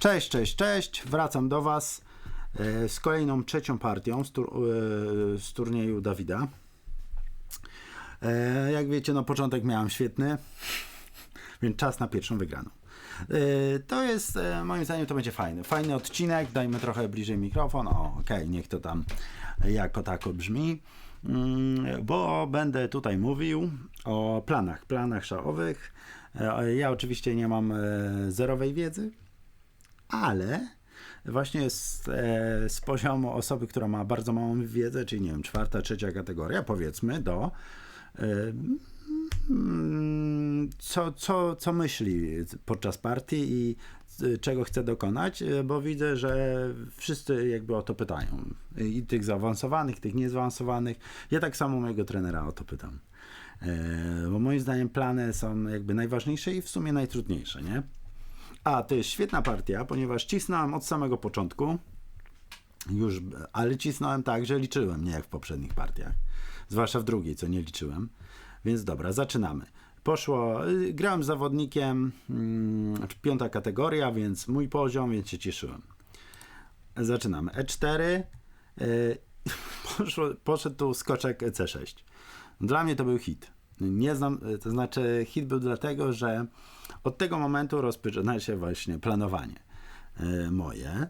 Cześć, cześć, cześć. Wracam do Was e, z kolejną trzecią partią z, tur, e, z turnieju Dawida. E, Jak wiecie, no początek miałem świetny, więc czas na pierwszą wygraną. To jest, moim zdaniem, to będzie fajny. Fajny odcinek, dajmy trochę bliżej mikrofon. O, okej, niech to tam jako tako brzmi. Mm, Bo będę tutaj mówił o planach, planach szachowych. E, Ja oczywiście nie mam zerowej wiedzy, ale właśnie z, e, z poziomu osoby, która ma bardzo małą wiedzę, czyli nie wiem, czwarta, trzecia kategoria, powiedzmy, do e, mm, co, co, co myśli podczas partii i czego chce dokonać, e, bo widzę, że wszyscy jakby o to pytają. I tych zaawansowanych, tych niezaawansowanych. Ja tak samo mojego trenera o to pytam. E, Bo moim zdaniem plany są jakby najważniejsze i w sumie najtrudniejsze, nie? A, to jest świetna partia, ponieważ cisnąłem od samego początku, już, ale cisnąłem tak, że liczyłem, nie jak w poprzednich partiach. Zwłaszcza w drugiej, co nie liczyłem. Więc dobra, zaczynamy. Poszło, y, grałem z zawodnikiem, mm, znaczy piąta kategoria, więc mój poziom, więc się cieszyłem. Zaczynamy. E4. y, Poszło, poszedł tu skoczek C6. Dla mnie to był hit. Nie znam, to znaczy hit był dlatego, że od tego momentu rozpoczyna się właśnie planowanie e, moje. E,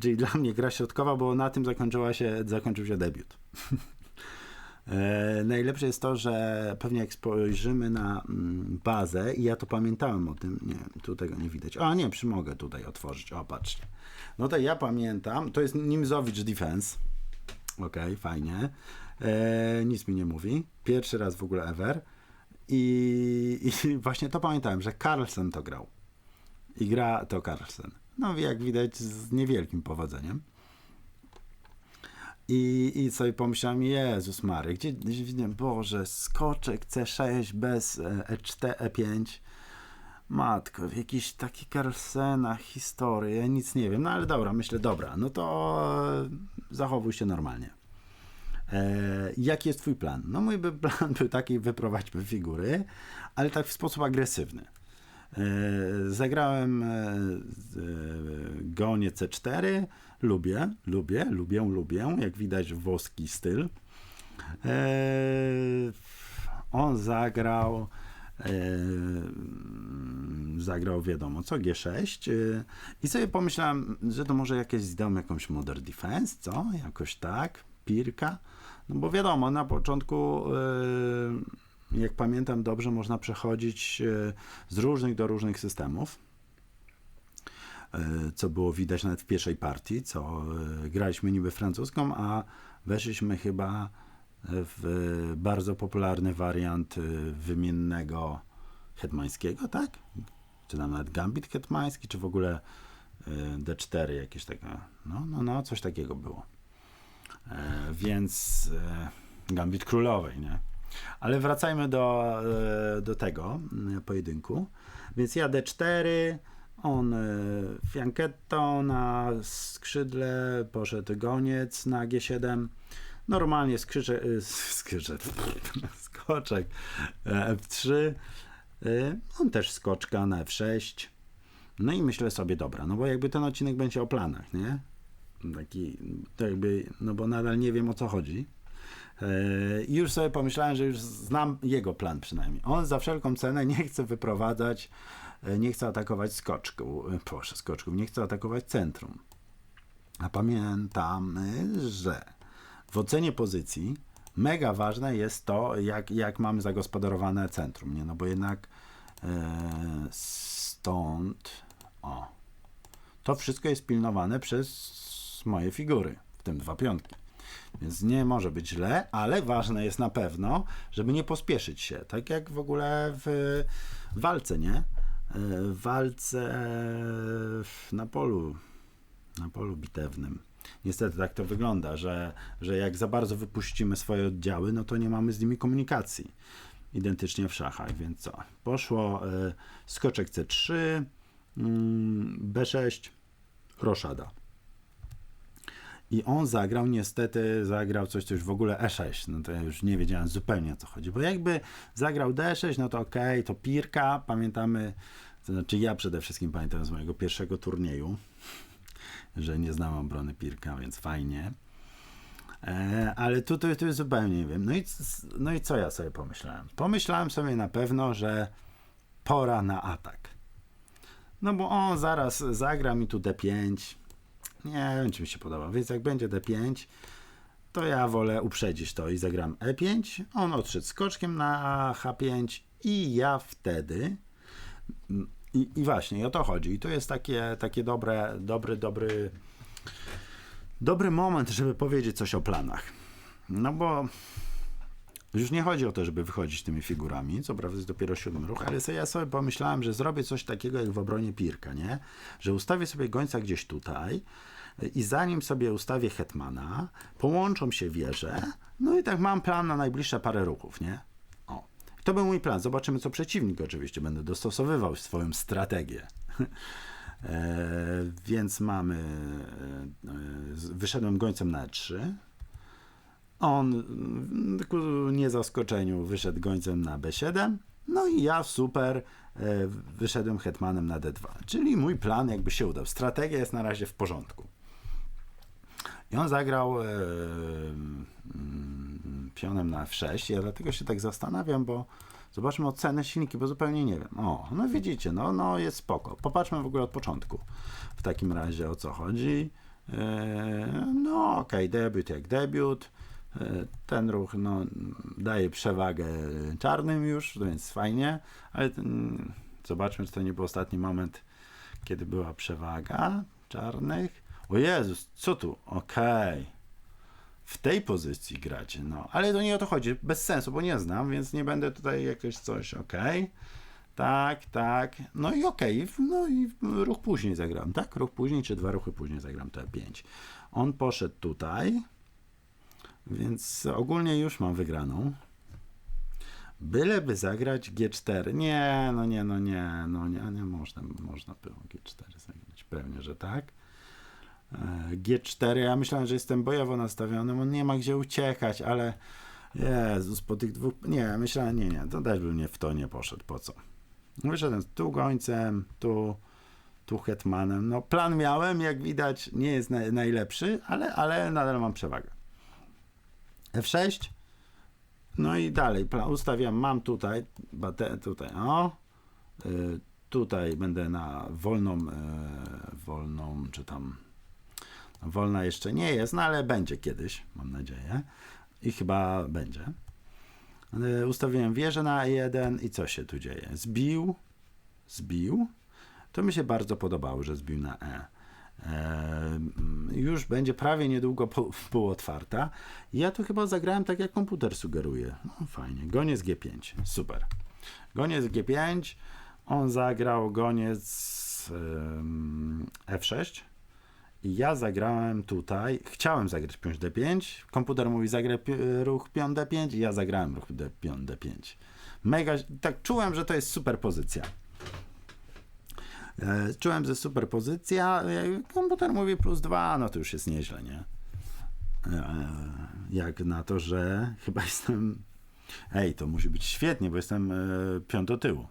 czyli dla mnie gra środkowa, bo na tym zakończyła się, zakończył się debiut. E, Najlepsze jest to, że pewnie jak spojrzymy na mm, bazę, i ja to pamiętałem o tym, nie tu tego nie widać. O nie, przy mogę tutaj otworzyć, o patrzcie. No to ja pamiętam, to jest Nimzowicz Defense. Okej, fajnie. E, nic mi nie mówi. Pierwszy raz w ogóle ever. I, I właśnie to pamiętałem, że Carlsen to grał. I gra to Carlsen. No jak widać z niewielkim powodzeniem. I, I sobie pomyślałem, Jezus Mary, gdzie, gdzie Boże, skoczek C6 bez e, E4, E5. Matko, jakiś taki Carlsena historii, ja nic nie wiem, no ale dobra, myślę, dobra, no to e, zachowuj się normalnie. E, jaki jest twój plan? No mój plan był taki, wyprowadźmy figury, ale tak w sposób agresywny. E, zagrałem e, e, gonie C4, lubię, lubię, lubię, lubię, jak widać włoski styl. E, on zagrał zagrał wiadomo co, G6 e, i sobie pomyślałem, że to może jakieś zdam jakąś Modern Defense, co? Jakoś tak, Pirka. No bo wiadomo, na początku, e, jak pamiętam dobrze, można przechodzić z różnych do różnych systemów. Co było widać nawet w pierwszej partii, co graliśmy niby francuską, a weszliśmy chyba w bardzo popularny wariant e, wymiennego hetmańskiego, tak? Czy tam nawet gambit hetmański, czy w ogóle e, D4 jakieś takie, no, no, no, coś takiego było. E, więc e, gambit królowej, nie? Ale wracajmy do, e, do tego mm, pojedynku. Więc ja D4, on e, fianchetto na skrzydle, poszedł goniec na G7. Normalnie skrzycze, e, skrzycze, skoczek e, F3. E, On też skoczka na F6. No i myślę sobie, dobra, no bo jakby ten odcinek będzie o planach, nie? Taki, to jakby, no bo nadal nie wiem o co chodzi. E, I już sobie pomyślałem, że już znam jego plan przynajmniej. On za wszelką cenę nie chce wyprowadzać, e, nie chce atakować skoczków, e, proszę, skoczków, nie chce atakować centrum. A pamiętamy, że w ocenie pozycji mega ważne jest to, jak, jak mamy zagospodarowane centrum, nie? No bo jednak e, stąd, o, to wszystko jest pilnowane przez moje figury, w tym dwa piątki. Więc nie może być źle, ale ważne jest na pewno, żeby nie pospieszyć się. Tak jak w ogóle w walce, nie? E, W walce na polu, na polu bitewnym. Niestety tak to wygląda, że, że jak za bardzo wypuścimy swoje oddziały, no to nie mamy z nimi komunikacji. Identycznie w szachach, więc co? Poszło e, skoczek C3, mm, B6, roszada. I on zagrał, niestety zagrał coś, co już w ogóle E6. No to ja już nie wiedziałem zupełnie o co chodzi. Bo jakby zagrał D6, no to okej, to pirka. Pamiętamy To znaczy ja przede wszystkim pamiętam z mojego pierwszego turnieju, że nie znałem obrony Pirka, więc fajnie. E, ale tu, tu, zupełnie nie wiem. No i, no i co ja sobie pomyślałem? Pomyślałem sobie na pewno, że pora na atak. No bo on zaraz zagra mi tu D5. Nie wiem, czy mi się podoba. Więc jak będzie D5, to ja wolę uprzedzić to i zagram E5. On odszedł skoczkiem na H5 i ja wtedy. I, i właśnie i o to chodzi. I to jest takie, takie dobre, dobry, dobry, dobry moment, żeby powiedzieć coś o planach. No bo już nie chodzi o to, żeby wychodzić tymi figurami, co prawda jest dopiero siódmy ruch, ale sobie, ja sobie pomyślałem, że zrobię coś takiego jak w obronie Pirka, nie? Że ustawię sobie gońca gdzieś tutaj i zanim sobie ustawię hetmana, połączą się wieże, no i tak mam plan na najbliższe parę ruchów, nie? To był mój plan. Zobaczymy, co przeciwnik oczywiście. Będę dostosowywał swoją strategię. E, więc mamy. E, wyszedłem gońcem na E3. On mm, ku niezaskoczeniu wyszedł gońcem na B7. No i ja super e, wyszedłem hetmanem na D2. Czyli mój plan jakby się udał. Strategia jest na razie w porządku. I on zagrał e, mm, pionem na F6. Ja dlatego się tak zastanawiam, bo zobaczmy ocenę silniki, bo zupełnie nie wiem. O, no widzicie, no, no jest spoko. Popatrzmy w ogóle od początku. W takim razie o co chodzi. E, no okej, debiut jak debiut. E, Ten ruch no, daje przewagę czarnym już, więc fajnie, ale ten, zobaczmy, czy to nie był ostatni moment, kiedy była przewaga czarnych. O Jezus, co tu? Okej. W tej pozycji gracie, no. Ale to nie o to chodzi, bez sensu, bo nie znam, więc nie będę tutaj jakoś coś, okej. Tak, tak. No i okej, no i ruch później zagram, tak? Ruch później, czy dwa ruchy później zagram te 5. On poszedł tutaj, więc ogólnie już mam wygraną. Byleby zagrać G4. Nie, no nie, no nie, no nie, nie można, można było G4 zagrać. Pewnie, że tak. E, G4, ja myślałem, że jestem bojowo nastawiony, on nie ma gdzie uciekać, ale Jezus, po tych dwóch, nie, myślałem, nie, nie, to też bym nie w to nie poszedł, po co? Wyszedłem tu gońcem, tu, tu hetmanem, no plan miałem, jak widać, nie jest naj, najlepszy, ale, ale nadal mam przewagę. F6, no i dalej, plan, ustawiam, mam tutaj, tutaj, o, y, tutaj będę na wolną, y, wolną, czy tam, wolna jeszcze nie jest, no ale będzie kiedyś, mam nadzieję, i chyba będzie. Y, Ustawiłem wieżę na E1 i co się tu dzieje? Zbił, zbił. To mi się bardzo podobało, że zbił na E. E, już będzie prawie niedługo pół, półotwarta. Ja tu chyba zagrałem tak, jak komputer sugeruje. No, fajnie. Goniec G5. Super. Goniec G5. On zagrał goniec em, F6. Ja zagrałem tutaj. Chciałem zagrać pion D5. Komputer mówi zagraj ruch pion D5 i ja zagrałem ruch D, pion D5. Mega, tak czułem, że to jest super pozycja. E, Czułem, że super pozycja. E, Komputer mówi plus dwa, no to już jest nieźle, nie? E, Jak na to, że chyba jestem. Ej, to musi być świetnie, bo jestem piąt do tyłu.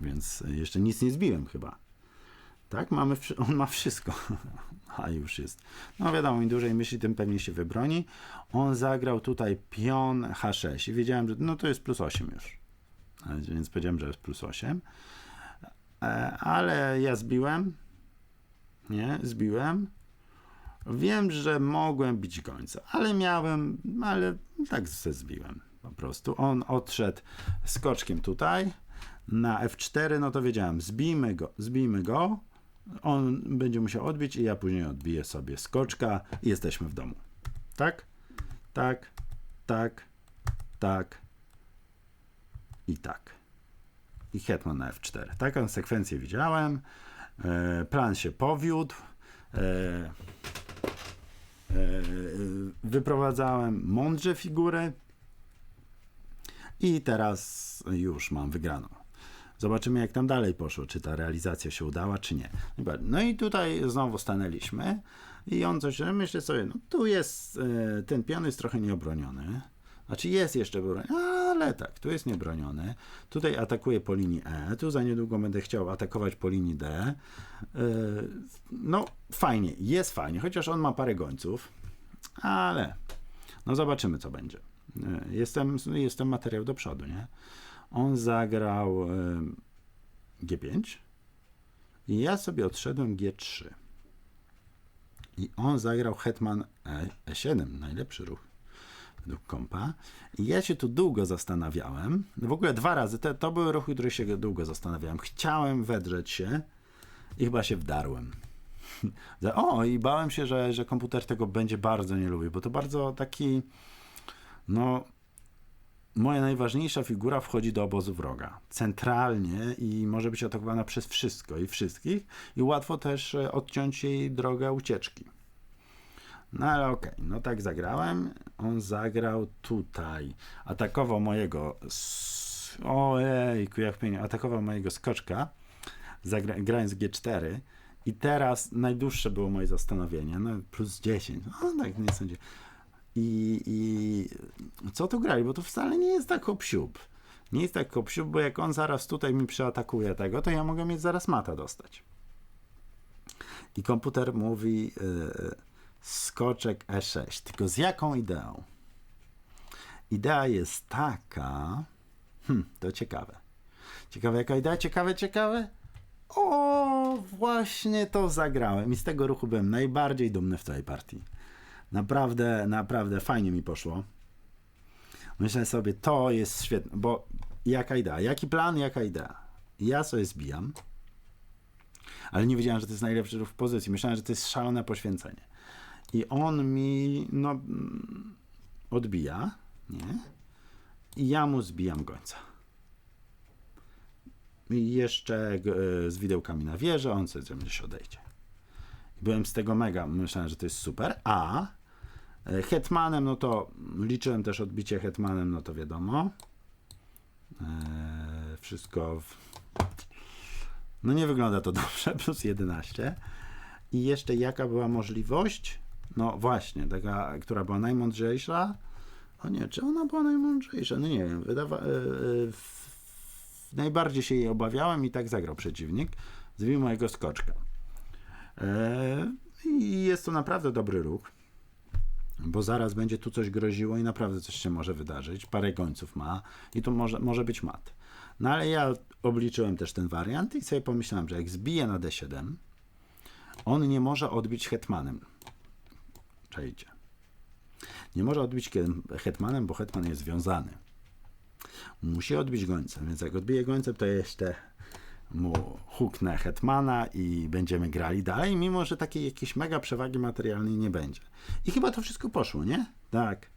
Więc jeszcze nic nie zbiłem chyba. Tak, mamy, on ma wszystko. A już jest. No wiadomo, im dłużej myśli, tym pewnie się wybroni. On zagrał tutaj pion H6 i wiedziałem, że no to jest plus 8 już. Więc powiedziałem, że jest plus 8. E, Ale ja zbiłem. Nie, zbiłem. Wiem, że mogłem bić końca, ale miałem, ale tak se zbiłem po prostu. On odszedł skoczkiem tutaj na F4, no to wiedziałem, zbijmy go, zbijmy go. On będzie musiał odbić i ja później odbiję sobie skoczka i jesteśmy w domu. Tak? Tak, tak, tak i tak. I hetman na F4. Taką sekwencję widziałem. E, plan się powiódł. E, e, wyprowadzałem mądrze figury. I teraz już mam wygraną. Zobaczymy, jak tam dalej poszło, czy ta realizacja się udała, czy nie. No i tutaj znowu stanęliśmy i on coś, myślę sobie, no tu jest, e, ten pion jest trochę nieobroniony. Znaczy jest jeszcze broniony, ale tak, tu jest niebroniony. Tutaj atakuje po linii E, tu za niedługo będę chciał atakować po linii D. Yy, No, fajnie, jest fajnie, chociaż on ma parę gońców, ale no zobaczymy, co będzie. Yy, Jestem, jestem materiał do przodu, nie? On zagrał yy, G5 i ja sobie odszedłem G3. I on zagrał Hetman E- E7, najlepszy ruch według kompa. I ja się tu długo zastanawiałem. W ogóle dwa razy. Te, to były ruchy, które się długo zastanawiałem. Chciałem wedrzeć się i chyba się wdarłem. O, i bałem się, że, że komputer tego będzie bardzo nie lubi, bo to bardzo taki. No. Moja najważniejsza figura wchodzi do obozu wroga. Centralnie i może być atakowana przez wszystko i wszystkich, i łatwo też e, odciąć jej drogę ucieczki. No ale okej, no tak zagrałem. On zagrał tutaj. Atakował mojego. Ojejku, jak pięknie. Atakował mojego skoczka, zagra, grając G4. I teraz najdłuższe było moje zastanowienie. No plus 10. No tak, nie sądzę. I, I co tu grali? Bo to wcale nie jest tak hop-siup. Nie jest tak hop-siup, bo jak on zaraz tutaj mi przeatakuje tego, to ja mogę mieć zaraz mata dostać. I komputer mówi yy, skoczek E6. Tylko z jaką ideą? Idea jest taka. Hmm, to ciekawe. Ciekawe, jaka idea? Ciekawe, ciekawe. O, właśnie to zagrałem i z tego ruchu byłem najbardziej dumny w tej partii. Naprawdę, naprawdę fajnie mi poszło. Myślę sobie, to jest świetne, bo jaka idea? Jaki plan, jaka idea? Ja sobie zbijam, ale nie wiedziałem, że to jest najlepszy ruch w pozycji. Myślałem, że to jest szalone poświęcenie. I on mi, no, odbija, nie? I ja mu zbijam gońca. I jeszcze e, z widełkami na wieżę, on sobie ze mnie się odejdzie. Byłem z tego mega, myślałem, że to jest super, a hetmanem, no to liczyłem też odbicie hetmanem, no to wiadomo. E, wszystko w... No nie wygląda to dobrze, plus 11. I jeszcze jaka była możliwość? No właśnie, taka, która była najmądrzejsza. O nie, czy ona była najmądrzejsza? No nie wiem, wydawa- e, e, w- najbardziej się jej obawiałem i tak zagrał przeciwnik. Zbił mojego skoczka. E, I jest to naprawdę dobry ruch, bo zaraz będzie tu coś groziło i naprawdę coś się może wydarzyć. Parę gońców ma i tu może, może być mat. No ale ja obliczyłem też ten wariant i sobie pomyślałem, że jak zbije na D7, on nie może odbić hetmanem. Czajcie. Nie może odbić hetmanem, bo hetman jest związany. Musi odbić gońcem, więc jak odbije gońcem, to jeszcze mu huknę hetmana i będziemy grali dalej, mimo że takiej jakiejś mega przewagi materialnej nie będzie. I chyba to wszystko poszło, nie? Tak.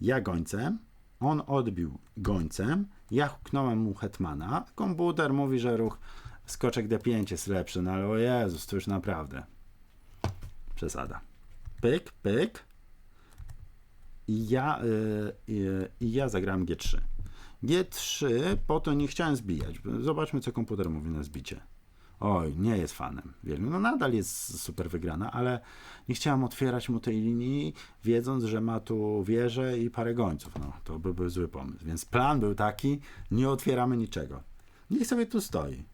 Ja gońcem, on odbił gońcem, ja huknąłem mu hetmana, komputer mówi, że ruch skoczek D5 jest lepszy, no ale o Jezus, to już naprawdę przesada. Pyk, pyk. I ja, y, y, i ja zagrałem G3. G3, po to nie chciałem zbijać. Zobaczmy, co komputer mówi na zbicie. Oj, nie jest fanem. No nadal jest super wygrana, ale nie chciałem otwierać mu tej linii, wiedząc, że ma tu wieżę i parę gońców. No, to by był zły pomysł. Więc plan był taki, nie otwieramy niczego. Niech sobie tu stoi.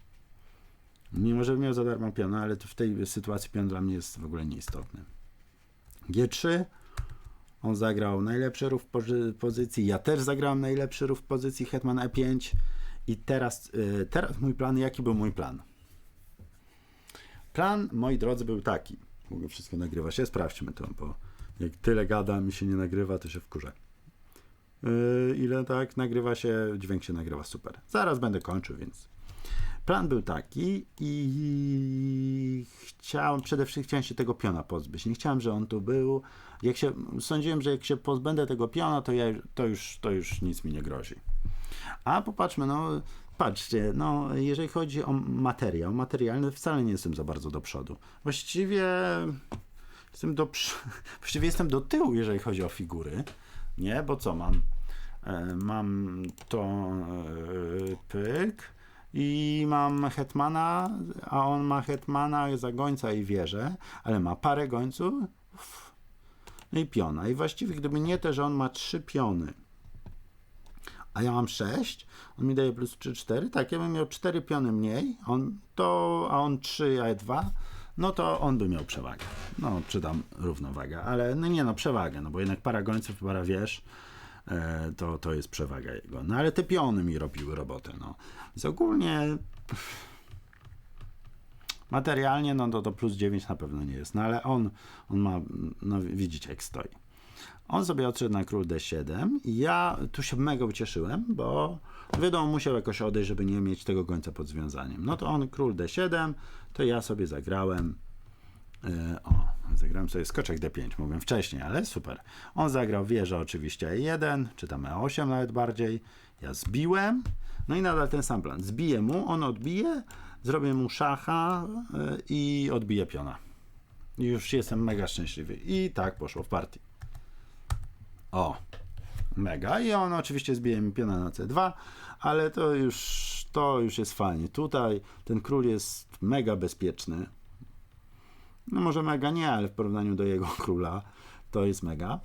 Mimo, że miał za darmo piona, ale w tej sytuacji pion dla mnie jest w ogóle nieistotny. G3, on zagrał najlepszy ruch pozycji, ja też zagrałem najlepszy ruch pozycji Hetman E5 i teraz, y, teraz mój plan, jaki był mój plan? Plan, moi drodzy, był taki. Ogóle wszystko nagrywa się, sprawdźmy to, bo jak tyle gadam i się nie nagrywa, to się wkurzę. Yy, ile tak nagrywa się, dźwięk się nagrywa super. Zaraz będę kończył, więc plan był taki i chciałem, przede wszystkim chciałem się tego piona pozbyć. Nie chciałem, że on tu był. Jak się, sądziłem, że jak się pozbędę tego piona, to, ja, to, już, to już nic mi nie grozi. A popatrzmy, no patrzcie, no jeżeli chodzi o materiał, materialny wcale nie jestem za bardzo do przodu. Właściwie jestem do, właściwie jestem do tyłu, jeżeli chodzi o figury. Nie, bo co mam? E, Mam to e, pyk i mam hetmana, a on ma hetmana za gońca i wieżę, ale ma parę gońców no i piona. I właściwie gdyby nie to, że on ma trzy piony a ja mam 6, on mi daje plus 3, 4, tak, ja bym miał 4 piony mniej, on to, a on 3, a ja 2, no to on by miał przewagę. No, czy tam równowagę, ale no nie no, przewagę, no bo jednak para gońców, para wież, to, to jest przewaga jego. No ale te piony mi robiły robotę, no. Więc ogólnie materialnie, no to, to plus 9 na pewno nie jest, no ale on, on ma, no widzicie jak stoi. On sobie odszedł na król d7 i ja tu się mega ucieszyłem, bo wiadomo, musiał jakoś odejść, żeby nie mieć tego gońca pod związaniem. No to on król d7, to ja sobie zagrałem e, o, zagrałem sobie skoczek d5, mówiłem wcześniej, ale super. On zagrał wieżę oczywiście e1, czy tam e8 nawet bardziej. Ja zbiłem, no i nadal ten sam plan. Zbiję mu, on odbije, zrobię mu szacha e, i odbiję piona. Już jestem mega szczęśliwy. I tak poszło w partii. O, mega. I on oczywiście zbije mi piona na C2, ale to już, to już jest fajnie. Tutaj ten król jest mega bezpieczny. No może mega nie, ale w porównaniu do jego króla to jest mega.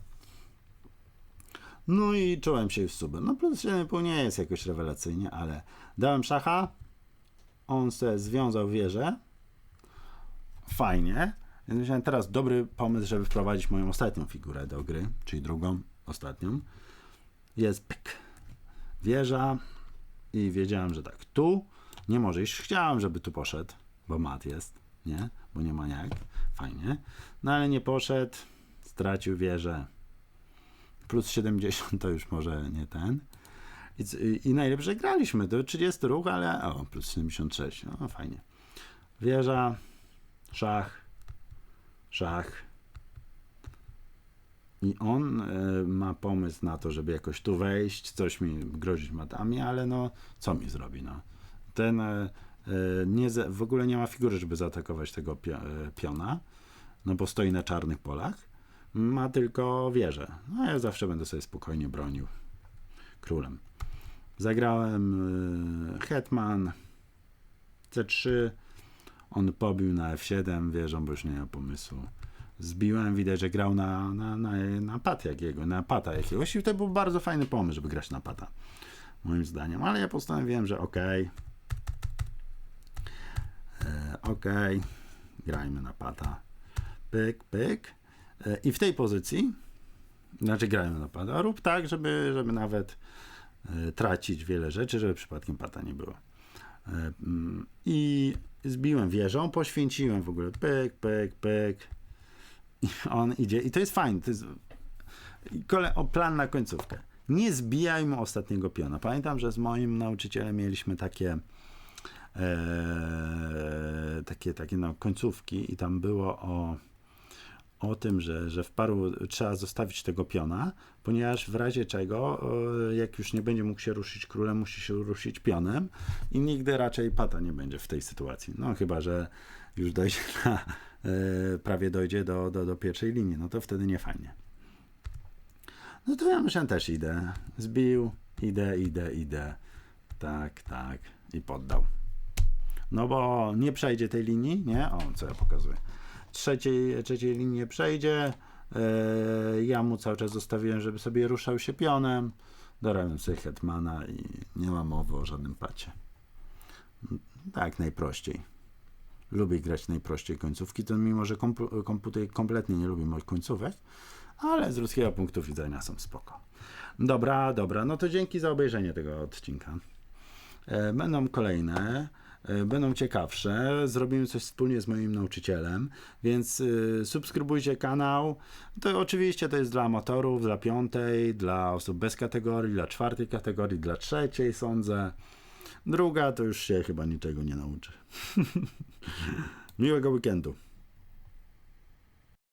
No i czułem się w subę. No plus 7,5 nie jest jakoś rewelacyjnie, ale dałem szacha. On se związał wieżę. Fajnie. Więc myślałem teraz dobry pomysł, żeby wprowadzić moją ostatnią figurę do gry, czyli drugą, ostatnią. Jest pyk. Wieża i wiedziałem, że tak, tu nie może iść. Chciałem, żeby tu poszedł, bo mat jest, nie? Bo nie ma jak. Fajnie. No ale nie poszedł, stracił wieżę. Plus 70 to już może nie ten. I, i najlepsze graliśmy. Do 30 ruch, ale o, plus 76. No fajnie. Wieża, szach, szach. I on y, ma pomysł na to, żeby jakoś tu wejść, coś mi grozić matami, ale no, co mi zrobi, no. Ten y, nie, za- w ogóle nie ma figury, żeby zaatakować tego y, piona, no bo stoi na czarnych polach. Ma tylko wieżę. No ja zawsze będę sobie spokojnie bronił królem. Zagrałem y, hetman c3, on pobił na f7 wieżą, bo już nie miał pomysłu. Zbiłem, widać, że grał na, na, na, na pat jakiego, na pata jakiegoś i to był bardzo fajny pomysł, żeby grać na pata, moim zdaniem. Ale ja postanowiłem, że okej, e, okej, grajmy na pata. Pyk, pyk. E, I w tej pozycji, znaczy grajmy na pata, rób tak, żeby, żeby nawet e, tracić wiele rzeczy, żeby przypadkiem pata nie było. E, mm, I zbiłem wieżą, poświęciłem w ogóle pyk, pyk, pyk. I on idzie. I to jest fajne. To jest kole, o plan na końcówkę. Nie zbijaj mu ostatniego piona. Pamiętam, że z moim nauczycielem mieliśmy takie e, takie, takie no, końcówki i tam było o, o tym, że, że w paru trzeba zostawić tego piona, ponieważ w razie czego, e, jak już nie będzie mógł się ruszyć królem, musi się ruszyć pionem i nigdy raczej pata nie będzie w tej sytuacji. No chyba, że już dojdzie na, e, prawie dojdzie do, do, do pierwszej linii, no to wtedy nie fajnie. No to ja myślałem też idę. Zbił, idę, idę, idę. Tak, tak. I poddał. No bo nie przejdzie tej linii, nie? O, co ja pokazuję. Trzeciej, trzeciej linii nie przejdzie. Yy, ja mu cały czas zostawiłem, żeby sobie ruszał się pionem. Dorałem sobie hetmana i nie ma mowy o żadnym pacie. Tak, najprościej. Lubię grać najprościej końcówki, to mimo, że kompu- komputer kompletnie nie lubi moich końcówek, ale z ludzkiego punktu widzenia są spoko. Dobra, dobra, no to dzięki za obejrzenie tego odcinka. E, Będą kolejne, e, będą ciekawsze. Zrobimy coś wspólnie z moim nauczycielem, więc y, subskrybujcie kanał. To oczywiście to jest dla amatorów, dla piątej, dla osób bez kategorii, dla czwartej kategorii, dla trzeciej sądzę. Druga to już się chyba niczego nie nauczy. Miłego weekendu.